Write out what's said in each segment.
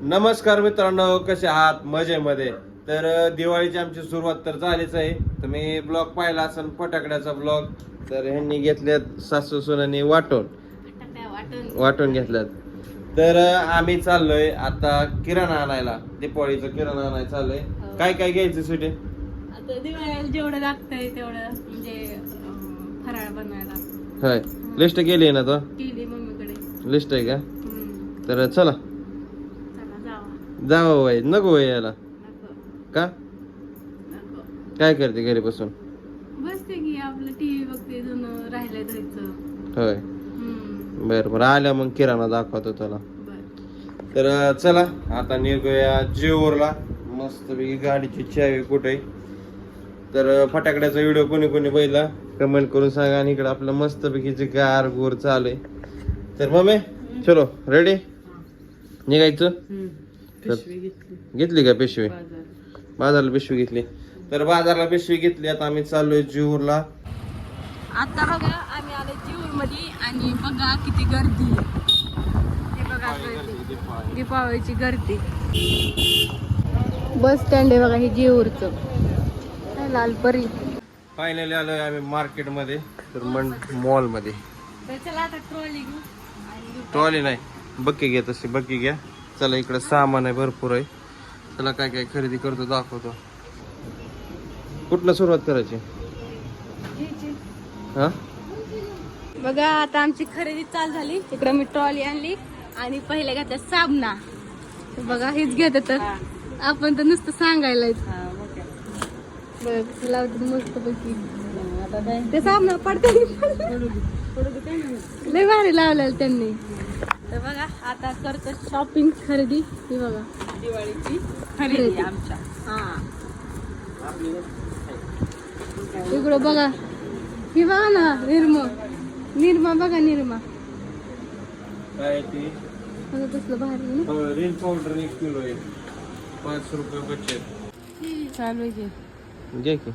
नमस्कार मित्रांनो कसे आहात? मजेमध्ये. तर दिवाळीची आमची सुरुवात तर झालीच आहे. तुम्ही ब्लॉग पाहिला असेल फटाकड्याचा ब्लॉग. तर ह्यांनी घेतल्यात सासू सुनांनी वाटून. वाटून घेतल्यात. तर आम्ही चाललोय आता किराणा आणायला. दिवाळीचं किराणा आणायला चाललोय. हो. काय काय घ्यायचं सुटे आता दिवाळीला जेवढं लागतंय तेवढं म्हणजे फराळ बनवायला. लिस्ट केली ना तो? लिस्ट आहे का. तर चला. जावा बाई नको यायला नको. का? काय करते घरी बसून बसते की आपलं टीव्ही बघते जुनं राहिलंय जायचं होय. बरं बरं आल्या मग किराणा दाखवतो बर. तर चला आता निघूया जेऊरला मस्तपैकी गाडीची चावी कुठे? तर फटाकड्याचा व्हिडिओ कोणी कोणी बघितला? कमेंट करून सांगा. आणि इकडे आपलं मस्तपैकी जे गार गोर चालू आहे. तर मम्मी चलो रेडी निघायचं? पिशवी घेतली. का पिशवी? बाजार बाजारला पिशवी घेतली. तर बाजारला पिशवी घेतली. आता आम्ही चाललोय जेऊरला. आता बघा आम्ही आलो जीवर मध्ये आणि बघा किती गर्दी हे बघा गर्दी दीपावळीची गर्दी. बस स्टँड आहे बघा हे जीवरचं लालपरी फायनली आलोय आम्ही मार्केटमध्ये तर मन मॉलमध्ये तर चला आता ट्रॉली घेऊ. आणि ट्रॉली नाही. बक्की घ्या तशी बक्की घ्या. चला इकडे सामान आहे भरपूर आहे. चला काय काय खरेदी करतो दाखवतो. कुठनं सुरुवात करायची? हा? बघा आता आमची खरेदी चालू झाली. तिकडे मी ट्रॉली आणली आणि पहिल्या घेतल्या साबणा. बघा हेच घेत तर आपण तर नुसतं सांगायला बघ लावते मस्त पैकी ते साबणा पडते लय भारी लावलेलं त्यांनी. तर बघा आता करतो शॉपिंग खरेदी. ही बघा. दिवाळीची खरेदी. आमच्या. हा. इकडं बघा. ही बघा ना निर्मा. निर्मा बघा निर्मा. काय ती? भारी रेन पावडर एक किलो आहे. पाच रुपये बचत. चालू आहे घे की.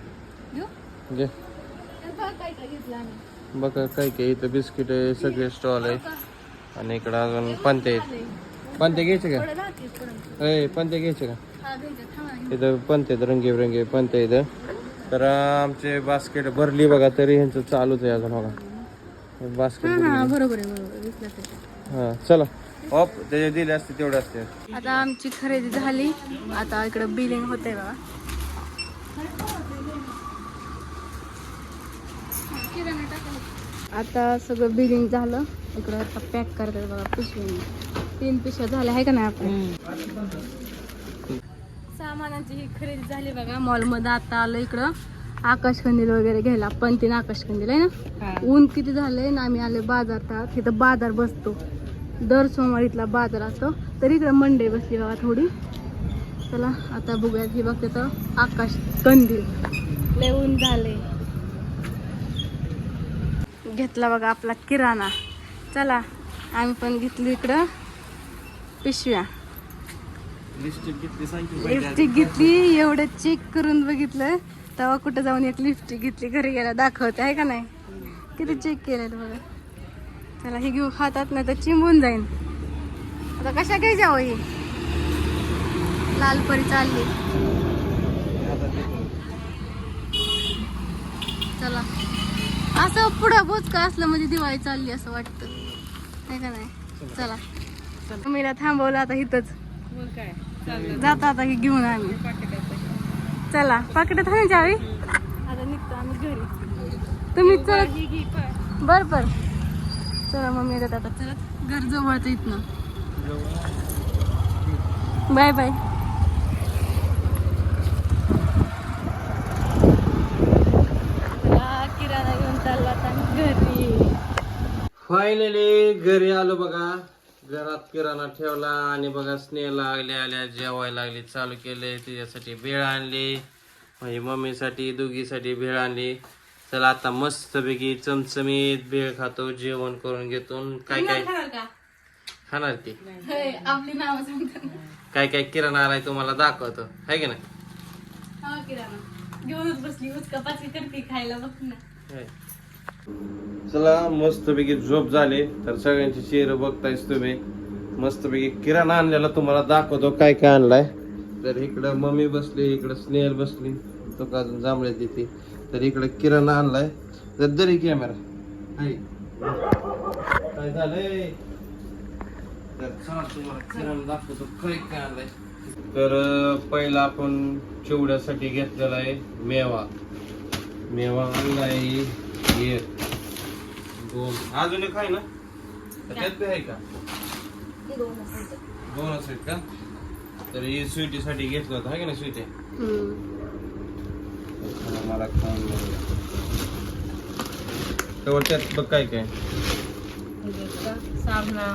घे. बघा काय काय इथं बिस्किट आहे सगळे स्टॉल आहे. आणि इकडं अजून पंते आहेत. पंते घ्यायचे का? ए पंते घ्यायचे का. इथं पंते आहेत रंगीबरंगी पंते इथं तर आमचे बास्केट भरली बघा तरी ह्यांचं चालूच आहे अजून बघा. बास्केट हा हा बरोबर. हा चला. ऑफ त्याचे दिले असते तेवढे असते. आता आमची खरेदी झाली. आता इकडं बिलिंग होतंय बघा. आता सगळं बिलिंग झालं. इकडं आता पॅक करतात बघा पिशवी तीन पिशव्या झाल्या आहे का नाही आपण सामानाची ही खरेदी झाली बघा. मॉलमध्ये आता आलं इकडं. आकाशकंदील वगैरे घ्यायला. पण तीन आकाशकंदील आहे ना? ऊन किती झालंय ना आम्ही आले बाजारात तिथं बाजार बसतो. दर सोमवारीतला बाजार असतो. तर इकडं मंडई बसली बघा थोडी. चला आता बघूयात. ही बघते तर आकाश कंदील लय ऊन झाले घेतला बघा आपला किराणा. चला आम्ही पण घेतली इकडं. पिशव्या. लिपस्टिक घेतली एवढं चेक करून बघितलं. तेव्हा कुठं जाऊन एक लिपस्टिक घेतली घरी गेला दाखवते आहे का नाही? किती चेक केलं बघा. चला हे घेऊ हातात नाही तर चिंबून जाईन. आता कशा घ्यायच्या हो? ही लालपरी चालली. चला. असं पुढं बोचका असलं म्हणजे दिवाळी चालली असं वाटतं. आहे का नाही? चला. मीला थांबवलं आता इथंच. जाता आता हे घेऊन आम्ही. चला पाकिटात आहे जावी आता निघतो आम्ही घरी. तुम्ही चल. बर बर. चला मम्मी येतात आता. चलत घर जवळच इथनं. बाय बाय किराणा घेऊन चालला आता घरी फायनली घरी आलो बघा. घरात किराणा ठेवला आणि बघा स्नेहला आल्या आल्या जेवायला लागली चालू केले. तिच्यासाठी भेळ आणली. माझी मम्मीसाठी दोघीसाठी भेळ आणली. चला आता मस्तपैकी चमचमीत भेळ खातो जेवण करून घेतो. काय काय? खाणार की? आपली नाव काय काय किराणा आलाय तुम्हाला दाखवतो. आहे की नाही? हा किराणा. घेऊनच बसली उचका पाचकी करते खायला बघ ना. चला मस्तपैकी झोप झाले. तर सगळ्यांचे चेहरे बघतायच तुम्ही. मस्तपैकी किराणा आणलेला तुम्हाला दाखवतो काय काय आणलाय. तर इकडं मम्मी बसली इकडं स्नेहल बसली. तो का अजून जांभळे देते. तर इकडं किराणा आणलाय. तर दरी कॅमेरा हाय. काय झालंय? तर चला तुम्हाला किराणा दाखवतो काय काय आणलाय. तर पहिला आपण चिवड्यासाठी घेतलेला आहे मेवा. मेवा आणलाय. एक दोन अजून एक आहे ना? तर त्यात बी आहे का? आहेत का तर ही स्वीटीसाठी घेतलं होतं आहे का ना स्वीटी मला खाऊन बघूया. त्यात बघ काय काय? साबणा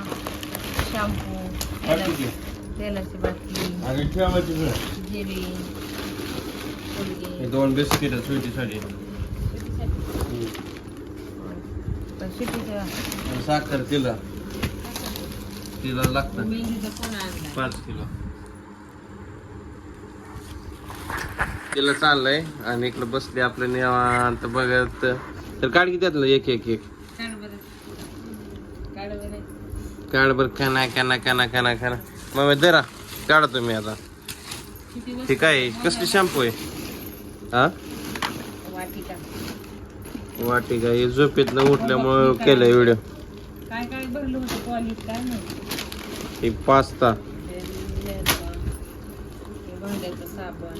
शॅम्पू तेलाची बाटली आणि ठेवायची बघ. दोन बिस्किट स्वीटीसाठी आणि साखर तिला. तिला लागतं. पाच किलो. तिला चाललंय आणि इकडं बसले आपलं निवांत बघत. तर काढ किती त्यातलं एक एक एक. काढ बर काना काना काना काना काना मग दरा काढा तुम्ही आता. हे काय आहे? कसली शॅम्पू आहे? हा? वाटिका हे झोपेतनं उठल्यामुळं केलंय व्हिडिओ काय काय भरलं होतं कॉलेज काय नाही ही पास्ता. भांड्याचं साबण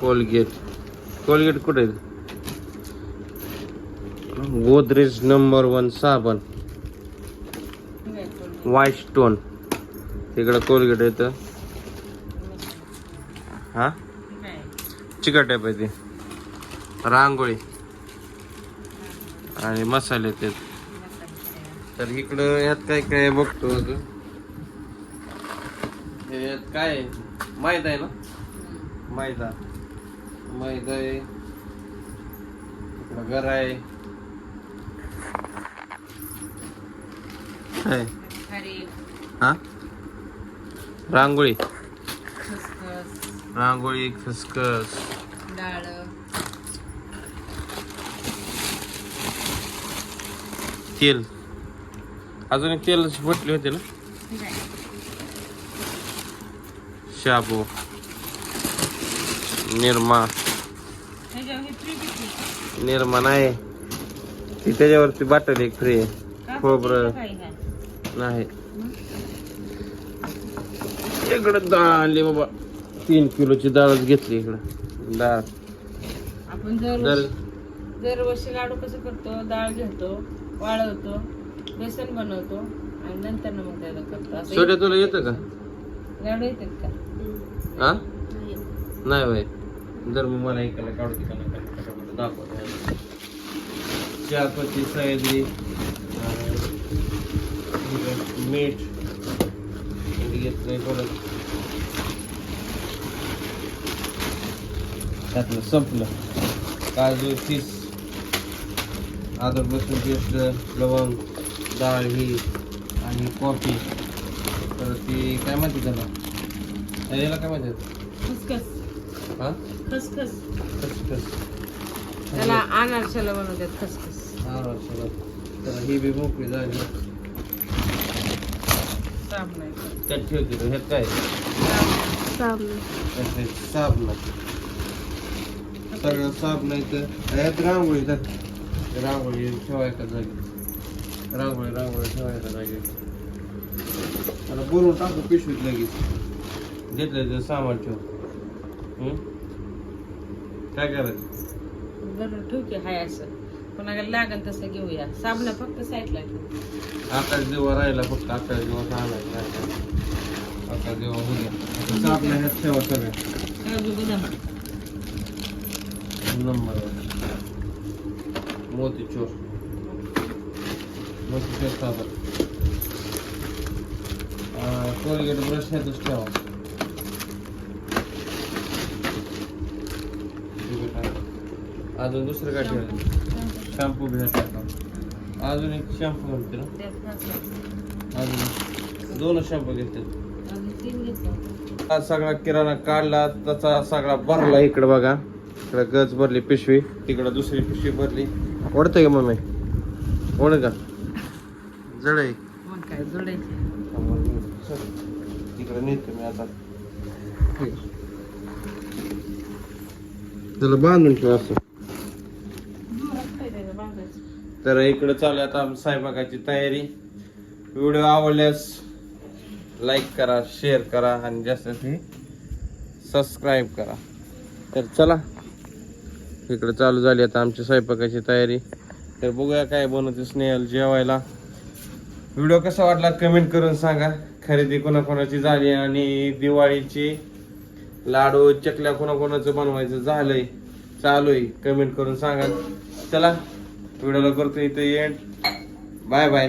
कोलगेट. कोलगेट कुठे आहे? गोदरेज नंबर वन साबण. व्हाईट स्टोन तिकडं कोलगेट येतं. हा? चिकट टाईप आहे ते. रांगोळी. आणि मसाले ते तर इकडं यात काय काय बघतो अजून? यात काय? मैदा आहे ना? मैदा. मैदा आहे. इकडं घर आहे. हा? रांगोळी. रांगोळी खसखस. डाळ. तेल अजून एक तेलाची बटली होती ना? शाबू. निरमा. निरमा नाही. ती त्याच्यावरती बाटल एक फ्री आहे खोबरं. नाही. इकडं डाळ आणली बाबा. तीन किलोची डाळच घेतली इकडं. डाळ आपण दर दर दरवर्षी लाडू कसं करतो? डाळ घेतो. वाळवतो बेसन बनवतो आणि नंतर मग त्याला करतो. असं छोट्या तुला येतं का? लाडू येतात का? हा नाही बाई. जर मग मला इकडे काढू दे का नाही काढू, फटाफट दाखव चहापत्ती सैदी मीठ. घेतलंय परत त्यातलं संपलं. काजू तीस अदरक लसूण पेस्ट लवंग डाळ ही आणि कॉफी. परत ती काय म्हणते त्याला? याला काय खसखस. हा? खसखस. खसखस. त्याला अनारशाला बनवतात खसखस. चला तर ही बी मोकळी झाली. त्यात ठेवते तो. ह्यात काय? साबण हे साबण तर ह्यात रांगोळी तर रांगोळी ठेवायच्या जागी रांगोळी रांगोळी ठेवायच्या जागी त्याला बोलून टाकू पिशवीत लगेच. घेतलं ते सामान ठेव? काय करायचं? बरं ठेवू की हाय असं. कोणाला लागन तसं घेऊया. साबण फक्त साईडला ठेवू. आकाश दिवा राहिला फक्त आकाश दिवस आला आकाश दिवा उद्या साबण ह्यात ठेवा सगळ्या. नंबर. मोतीचूर मोतीचूर साबण कोलगेट ब्रश ह्यातच ठेवा. अजून दुसरं काय ठेवायचं शॅम्पू ह्यात टाका अजून एक शॅम्पू ना त्यात घातलं. अजून दोनच शॅम्पू घेतलं सगळा किराणा काढला त्याचा सगळा भरला इकडे बघा इकडे गज भरली पिशवी. तिकडे दुसरी पिशवी भरली. ओढते का मम्मी? ओढ का जड आहे मग काय? जोडायचे तिकडे नेतो मी आता. त्याला बांधून ठेव असं. तर इकडे चालू आहे आता स्वयंपाकाची तयारी. व्हिडिओ आवडल्यास लाईक करा शेअर करा आणि जास्त सबस्क्राईब करा. तर चला. इकडे चालू झाली आता आमची स्वयंपाकाची तयारी. तर बघूया काय बनवते स्नेहल जेवायला. व्हिडिओ कसा वाटला कमेंट करून सांगा. खरेदी कोणाकोणाची झाली आणि दिवाळीची लाडू चकल्या कोणाकोणाचं बनवायचं झालंय चालू आहे कमेंट करून सांगा. चला व्हिडिओला करतो इथे एंड बाय बाय